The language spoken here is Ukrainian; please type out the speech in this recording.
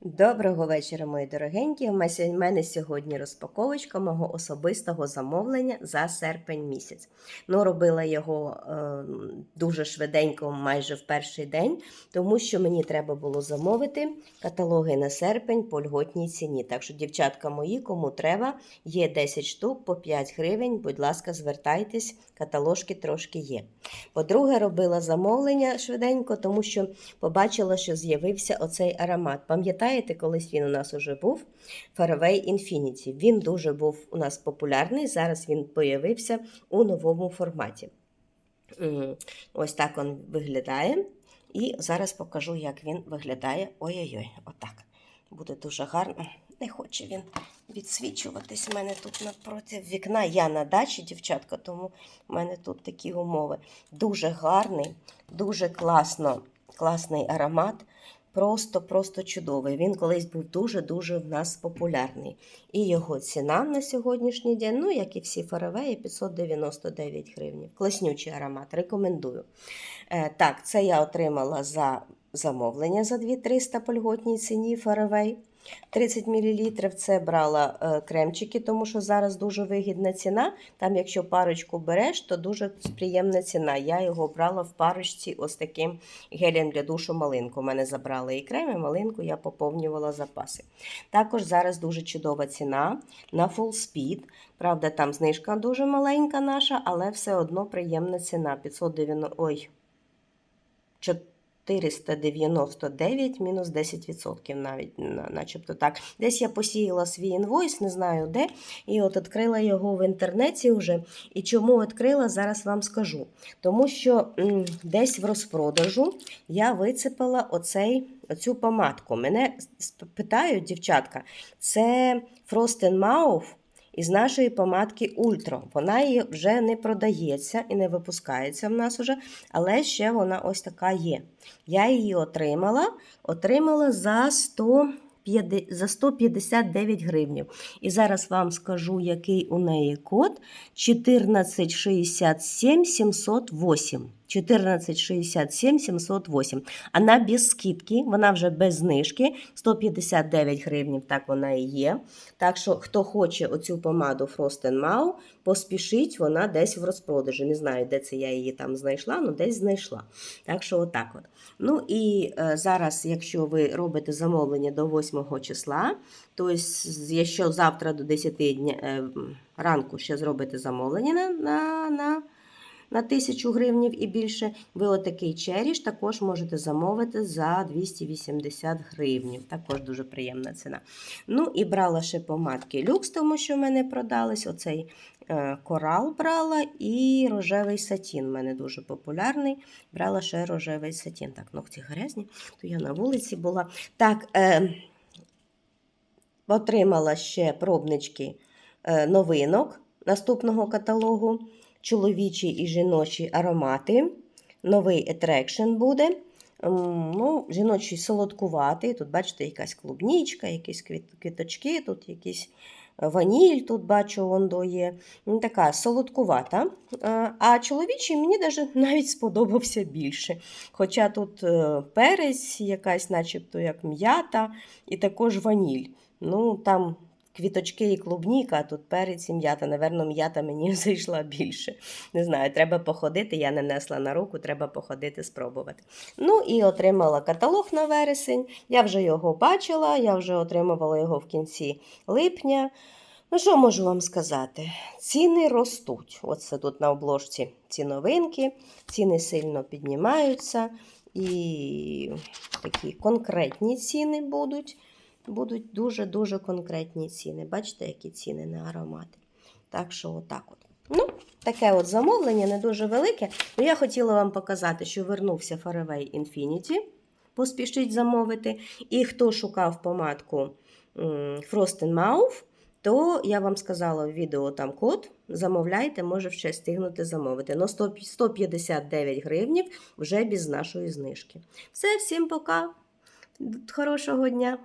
Доброго вечора, мої дорогенькі. У мене- сьогодні розпаковочка мого особистого замовлення за серпень місяць. Ну, робила його е, дуже швиденько, майже в перший день, тому що мені треба було замовити каталоги на серпень по льготній ціні. Так що, дівчатка мої, кому треба, є 10 штук по 5 гривень. Будь ласка, звертайтесь, каталожки трошки є. По-друге, робила замовлення швиденько, тому що побачила, що з'явився оцей аромат. Пам'ятаєте, колись він у нас уже був Faraway Infinity. Він дуже був у нас популярний. Зараз він появився у новому форматі. Ось так він виглядає. І зараз покажу, як він виглядає. Ой-ой-ой, отак. Буде дуже гарно. Не хоче він відсвічуватись. У мене тут напроти вікна. Я на дачі, дівчатка, тому в мене тут такі умови. Дуже гарний, дуже класно, класний аромат. Просто, просто чудовий. Він колись був дуже-дуже в нас популярний. І його ціна на сьогоднішній день, ну, як і всі фаравеї, 599 гривень. Класнючий аромат, рекомендую. Е, так, це я отримала за замовлення за 2300 по льготній ціні фаравей. 30 мл це брала е, кремчики, тому що зараз дуже вигідна ціна. Там, якщо парочку береш, то дуже приємна ціна. Я його брала в парочці ось таким гелем для душу малинку. У мене забрали і крем, і малинку я поповнювала запаси. Також зараз дуже чудова ціна на Full Speed. Правда, там знижка дуже маленька наша, але все одно приємна ціна. 590... Ой, 499 мінус 10% навіть, начебто так. Десь я посіяла свій інвойс, не знаю де, і от відкрила його в інтернеті вже. І чому відкрила, зараз вам скажу. Тому що десь в розпродажу я вицепила оцей, оцю помадку. Мене питають, дівчатка, це Frost Mouth із нашої помадки Ультро. Вона її вже не продається і не випускається в нас уже, але ще вона ось така є. Я її отримала, отримала за 100 за 159 гривнів. І зараз вам скажу, який у неї код 1467 708. 1467 708. Вона без скидки, вона вже без знижки. 159 гривнів, так вона і є. Так що, хто хоче оцю помаду Frost Mau, поспішіть, вона десь в розпродажі. Не знаю, де це я її там знайшла, але десь знайшла. Так що, отак от. Ну і е, зараз, якщо ви робите замовлення до 8 числа, то якщо завтра до 10 дня, е, ранку ще зробите замовлення на, на, на, на 1000 гривнів і більше, ви отакий черіш також можете замовити за 280 гривнів. Також дуже приємна ціна. Ну і брала ще помадки люкс, тому що в мене продались. Оцей е, корал брала і рожевий сатін. У мене дуже популярний. Брала ще рожевий сатін. Так, ногті грязні, то я на вулиці була. Так, е, отримала ще пробнички е, новинок наступного каталогу. Чоловічі і жіночі аромати. Новий етрекшн буде. Ну, жіночий солодкуватий. Тут, бачите, якась клубнічка, якісь квіт- квіточки, тут якісь е, ваніль, тут бачу, вондо є. Ну, Така солодкувата. Е, А чоловічий мені навіть сподобався більше. Хоча тут е, перець, якась, начебто, як м'ята, і також ваніль. Ну, там квіточки і клубніка, а тут перець і м'ята. Наверно, м'ята мені зайшла більше. Не знаю, треба походити. Я не несла на руку, треба походити, спробувати. Ну і отримала каталог на вересень. Я вже його бачила, я вже отримувала його в кінці липня. Ну, що можу вам сказати? Ціни ростуть. Оце тут на обложці ці новинки, ціни сильно піднімаються. І такі конкретні ціни будуть. Будуть дуже-дуже конкретні ціни. Бачите, які ціни на аромати. Так що, отак от. Ну, таке от замовлення, не дуже велике. Ну, я хотіла вам показати, що вернувся Faraway Infinity. Поспішіть замовити. І хто шукав помадку Frost Mouth, то я вам сказала в відео там код. Замовляйте, може ще стигнути замовити. 100 159 гривнів вже без нашої знижки. Все, всім пока. Хорошого дня!